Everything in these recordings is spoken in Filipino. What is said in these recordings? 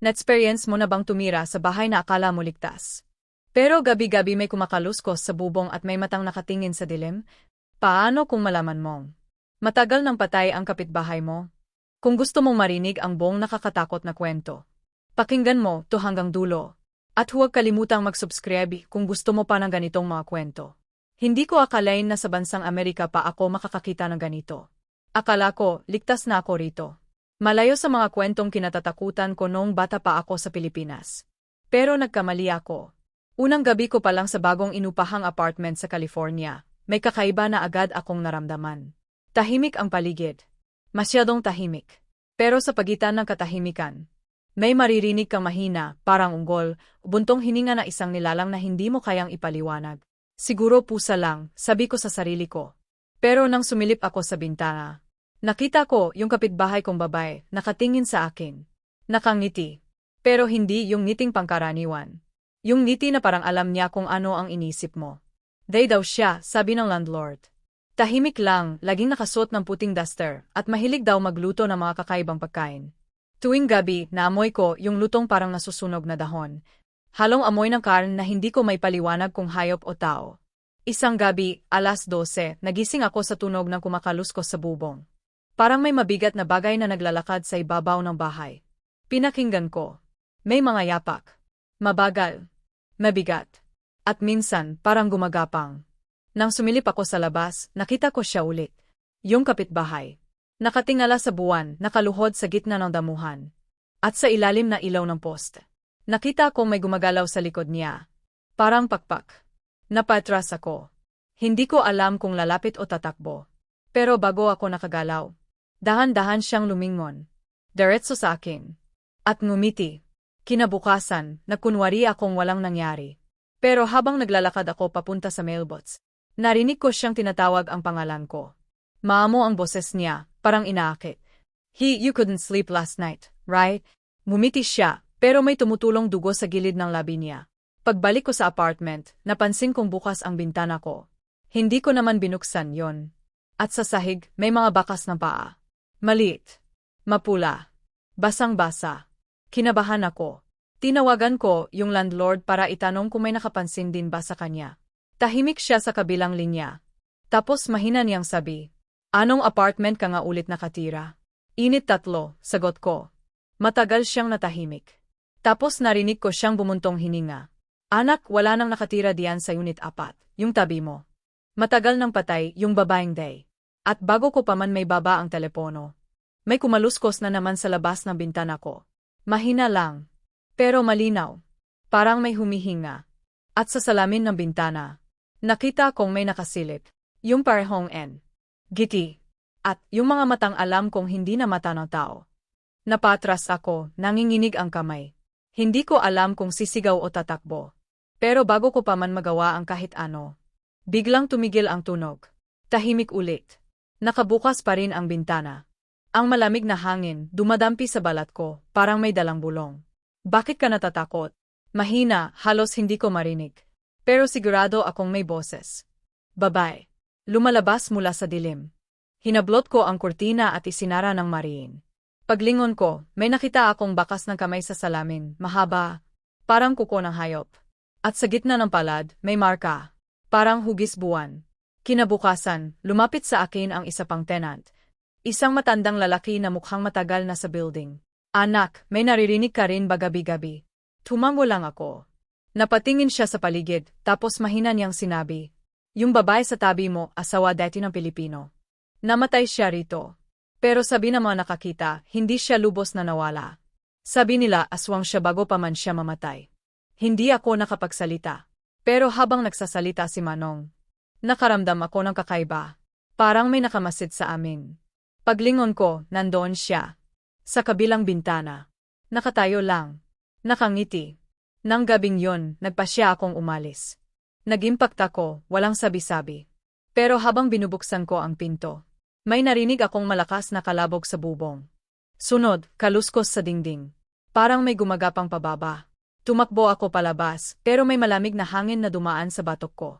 Na-experience mo na bang tumira sa bahay na akala mo ligtas? Pero gabi-gabi may kumakaluskos sa bubong at may matang nakatingin sa dilim? Paano kung malaman mong? Matagal nang patay ang kapitbahay mo? Kung gusto mong marinig ang buong nakakatakot na kwento, pakinggan mo to hanggang dulo. At huwag kalimutang mag-subscribe kung gusto mo pa ng ganitong mga kwento. Hindi ko akalain na sa bansang Amerika pa ako makakakita ng ganito. Akala ko, ligtas na ako rito. Malayo sa mga kwentong kinatatakutan ko noong bata pa ako sa Pilipinas. Pero nagkamali ako. Unang gabi ko pa lang sa bagong inupahang apartment sa California, may kakaiba na agad akong naramdaman. Tahimik ang paligid. Masyadong tahimik. Pero sa pagitan ng katahimikan, may maririnig kang mahina, parang unggol, buntong hininga na isang nilalang na hindi mo kayang ipaliwanag. Siguro pusa lang, sabi ko sa sarili ko. Pero nang sumilip ako sa bintana, nakita ko yung kapitbahay kong babae, nakatingin sa akin. Nakangiti. Pero hindi yung ngiting pangkaraniwan. Yung ngiti na parang alam niya kung ano ang inisip mo. Day daw siya, sabi ng landlord. Tahimik lang, laging nakasuot ng puting duster, at mahilig daw magluto ng mga kakaibang pagkain. Tuwing gabi, naamoy ko yung lutong parang nasusunog na dahon. Halong amoy ng karn na hindi ko may paliwanag kung hayop o tao. Isang gabi, alas 12, nagising ako sa tunog ng kumakaluskos sa bubong. Parang may mabigat na bagay na naglalakad sa ibabaw ng bahay. Pinakinggan ko. May mga yapak. Mabagal. Mabigat. At minsan, parang gumagapang. Nang sumilip ako sa labas, nakita ko siya ulit. Yung kapitbahay. Nakatingala sa buwan, nakaluhod sa gitna ng damuhan. At sa ilalim na ilaw ng post. Nakita kong may gumagalaw sa likod niya. Parang pakpak. Napatras ako. Hindi ko alam kung lalapit o tatakbo. Pero bago ako nakagalaw, dahan-dahan siyang lumingon. Diretso sa akin. At ngumiti. Kinabukasan, nagkunwari akong walang nangyari. Pero habang naglalakad ako papunta sa mailbox, Narinig ko siyang tinatawag ang pangalan ko. Maamo ang boses niya, parang inaakit. He, you couldn't sleep last night, right? Mumiti siya, pero may tumutulong dugo sa gilid ng labi niya. Pagbalik ko sa apartment, napansin kong bukas ang bintana ko. Hindi ko naman binuksan yon. At sa sahig, may mga bakas ng paa. Maliit. Mapula. Basang-basa. Kinabahan ako. Tinawagan ko yung landlord para itanong kung may nakapansin din ba sa kanya. Tahimik siya sa kabilang linya. Tapos mahina niyang sabi, Anong apartment ka nga ulit nakatira? Init tatlo, sagot ko. Matagal siyang natahimik. Tapos narinig ko siyang bumuntong hininga. Anak, wala nang nakatira diyan sa unit apat, yung tabi mo. Matagal nang patay yung babaeng day. At bago ko pa man may baba ang telepono. May kumaluskos na naman sa labas ng bintana ko. Mahina lang. Pero malinaw. Parang may humihinga. At sa salamin ng bintana, Nakita kong may nakasilip. Yung parehong N. Giti. At yung mga matang alam kong hindi na mata ng tao. Napatras ako, nanginginig ang kamay. Hindi ko alam kung sisigaw o tatakbo. Pero bago ko pa man magawa ang kahit ano, biglang tumigil ang tunog. Tahimik ulit. Nakabukas pa rin ang bintana. Ang malamig na hangin dumadampi sa balat ko, parang may dalang bulong. Bakit ka natatakot? Mahina, halos hindi ko marinig. Pero sigurado akong may boses. Babae. Lumalabas mula sa dilim. Hinablot ko ang kurtina at isinara ng mariin. Paglingon ko, may nakita akong bakas ng kamay sa salamin, mahaba, parang kuko ng hayop. At sa gitna ng palad, may marka, parang hugis buwan. Kinabukasan, lumapit sa akin ang isa pang tenant. Isang matandang lalaki na mukhang matagal na sa building. Anak, may naririnig ka rin ba gabi-gabi? Tumango lang ako. Napatingin siya sa paligid, tapos mahina niyang sinabi, Yung babae sa tabi mo, asawa dati ng Pilipino. Namatay siya rito. Pero sabi ng mga nakakita, hindi siya lubos na nawala. Sabi nila aswang siya bago pa man siya mamatay. Hindi ako nakapagsalita. Pero habang nagsasalita si Manong, nakaramdam ako ng kakaiba. Parang may nakamasid sa amin. Paglingon ko, nandoon siya. Sa kabilang bintana. Nakatayo lang. Nakangiti. Nang gabing yon, nagpasya akong umalis. Nag-impact ako, walang sabi-sabi. Pero habang binubuksan ko ang pinto, may narinig akong malakas na kalabog sa bubong. Sunod, kaluskos sa dingding. Parang may gumagapang pababa. Tumakbo ako palabas, pero may malamig na hangin na dumaan sa batok ko.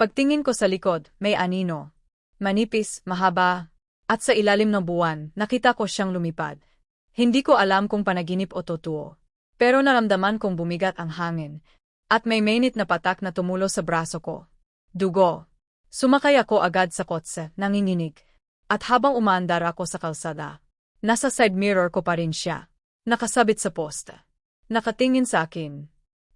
Pagtingin ko sa likod, may anino. Manipis, mahaba, at sa ilalim ng buwan, nakita ko siyang lumipad. Hindi ko alam kung panaginip o totoo. Pero naramdaman kong bumigat ang hangin, at may mainit na patak na tumulo sa braso ko. Dugo. Sumakay ako agad sa kotse, nanginginig. At habang umaandar ako sa kalsada, nasa side mirror ko pa rin siya. Nakasabit sa poste. Nakatingin sa akin.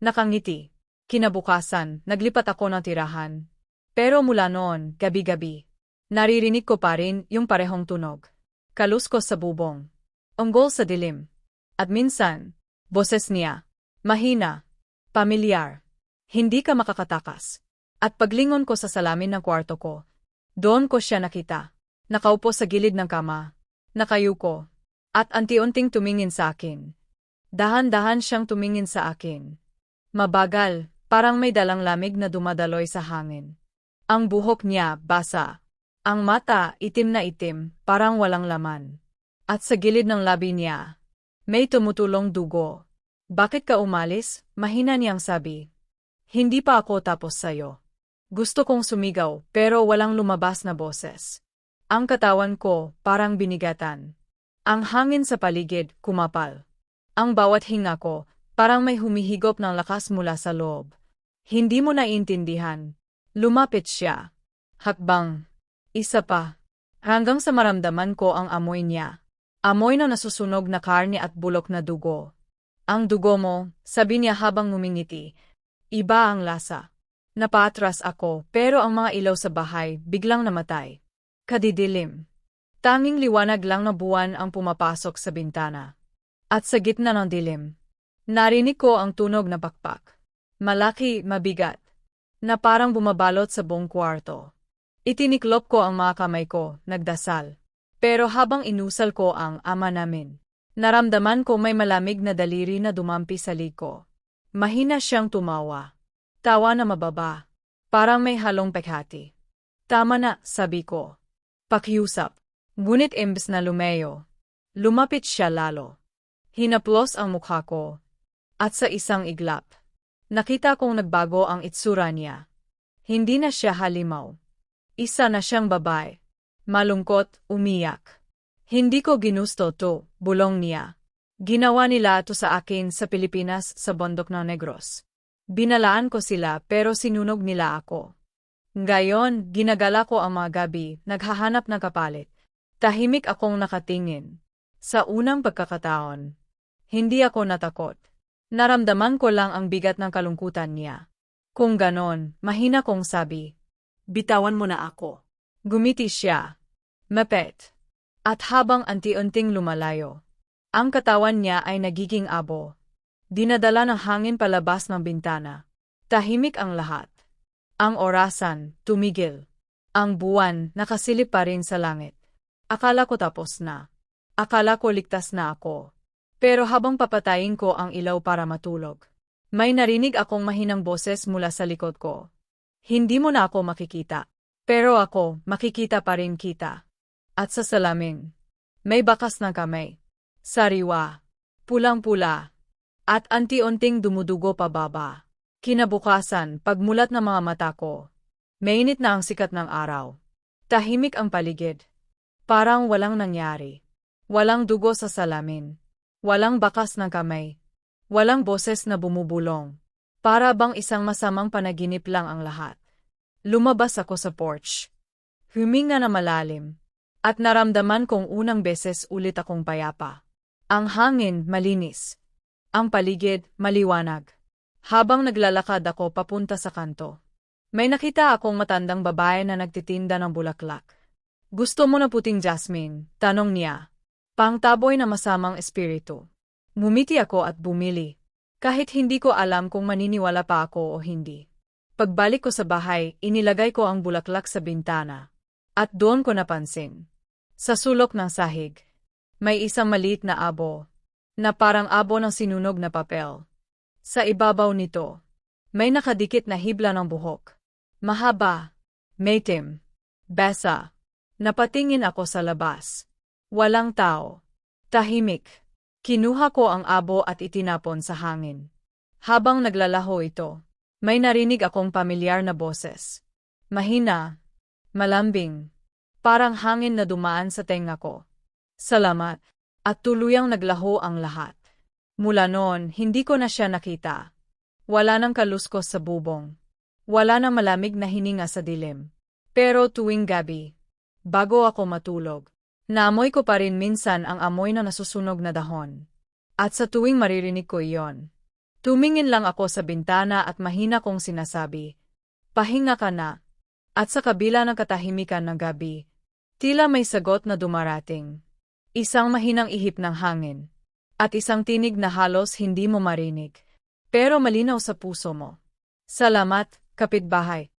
Nakangiti. Kinabukasan, naglipat ako ng tirahan. Pero mula noon, gabi-gabi, naririnig ko pa rin yung parehong tunog. Kaluskos sa bubong. Unggol sa dilim. At minsan, boses niya. Mahina. Pamilyar. Hindi ka makakatakas. At paglingon ko sa salamin ng kwarto ko, doon ko siya nakita. Nakaupo sa gilid ng kama. Nakayuko. At anti-unting tumingin sa akin. Dahan-dahan siyang tumingin sa akin. Mabagal, parang may dalang lamig na dumadaloy sa hangin. Ang buhok niya, basa. Ang mata, itim na itim, parang walang laman. At sa gilid ng labi niya, may tumutulong dugo. Bakit ka umalis? Mahina niyang sabi. Hindi pa ako tapos sayo. Gusto kong sumigaw, pero walang lumabas na boses. Ang katawan ko, parang binigatan. Ang hangin sa paligid, kumapal. Ang bawat hinga ko, parang may humihigop ng lakas mula sa loob. Hindi mo naiintindihan. Lumapit siya. Hakbang. Isa pa. Hanggang sa maramdaman ko ang amoy niya. Amoy na nasusunog na karne at bulok na dugo. Ang dugo mo, sabi niya habang ngumingiti. Iba ang lasa. Napatras ako, pero ang mga ilaw sa bahay biglang namatay. Kadidilim. Tanging liwanag lang na buwan ang pumapasok sa bintana. At sa gitna ng dilim, narinig ko ang tunog na pakpak. Malaki, mabigat, na parang bumabalot sa buong kwarto. Itiniklop ko ang mga kamay ko, nagdasal. Pero habang inusal ko ang ama namin, naramdaman ko may malamig na daliri na dumampi sa liko. Mahina siyang tumawa. Tawa na mababa. Parang may halong pekhati. Tama na, sabi ko. Pakiusap. Ngunit imbes na lumeyo, lumapit siya lalo. Hinaplos ang mukha ko. At sa isang iglap, nakita kong nagbago ang itsura niya. Hindi na siya halimaw. Isa na siyang babae. Malungkot, umiyak. Hindi ko ginusto to, bulong niya. Ginawa nila to sa akin sa Pilipinas sa bundok ng Negros. Binalaan ko sila pero sinunog nila ako. Ngayon, ginagala ko ang mga gabi, naghahanap ng kapalit. Tahimik akong nakatingin. Sa unang pagkakataon, hindi ako natakot. Naramdaman ko lang ang bigat ng kalungkutan niya. Kung ganon, mahina kong sabi. Bitawan mo na ako. Gumiti siya. Mapet. At habang anti-unting lumalayo, ang katawan niya ay nagiging abo. Dinadala ng hangin palabas ng bintana. Tahimik ang lahat. Ang orasan, tumigil. Ang buwan, nakasilip pa rin sa langit. Akala ko tapos na. Akala ko ligtas na ako. Pero habang papatayin ko ang ilaw para matulog, may narinig akong mahinang boses mula sa likod ko. Hindi mo na ako makikita. Pero ako, makikita pa rin kita. At sa salamin, may bakas ng kamay. Sariwa. Pulang-pula. At anti-unting dumudugo pababa. Kinabukasan, pagmulat ng mga mata ko, mainit na ang sikat ng araw. Tahimik ang paligid. Parang walang nangyari. Walang dugo sa salamin. Walang bakas ng kamay. Walang boses na bumubulong. Para bang isang masamang panaginip lang ang lahat. Lumabas ako sa porch. Huminga na malalim. At naramdaman kong unang beses ulit akong payapa. Ang hangin malinis. Ang paligid maliwanag. Habang naglalakad ako papunta sa kanto, may nakita akong matandang babae na nagtitinda ng bulaklak. Gusto mo na puting jasmine? Tanong niya. Pangtaboy na masamang espiritu. Mumiti ako at bumili. Kahit hindi ko alam kung maniniwala pa ako o hindi. Pagbalik ko sa bahay, inilagay ko ang bulaklak sa bintana. At doon ko napansin. Sa sulok ng sahig, may isang maliit na abo, na parang abo ng sinunog na papel. Sa ibabaw nito, may nakadikit na hibla ng buhok. Mahaba, maitim, besa. Napatingin ako sa labas. Walang tao. Tahimik. Kinuha ko ang abo at itinapon sa hangin. Habang naglalaho ito, may narinig akong pamilyar na boses. Mahina, malambing, parang hangin na dumaan sa tenga ko. Salamat, at tuluyang naglaho ang lahat. Mula noon, hindi ko na siya nakita. Wala nang kaluskos sa bubong. Wala nang malamig na hininga sa dilim. Pero tuwing gabi, bago ako matulog, naamoy ko pa rin minsan ang amoy na nasusunog na dahon. At sa tuwing maririnig ko iyon, tumingin lang ako sa bintana at mahina kong sinasabi, Pahinga ka na. At sa kabila ng katahimikan ng gabi, tila may sagot na dumarating. Isang mahinang ihip ng hangin. At isang tinig na halos hindi mo marinig. Pero malinaw sa puso mo. Salamat, kapitbahay.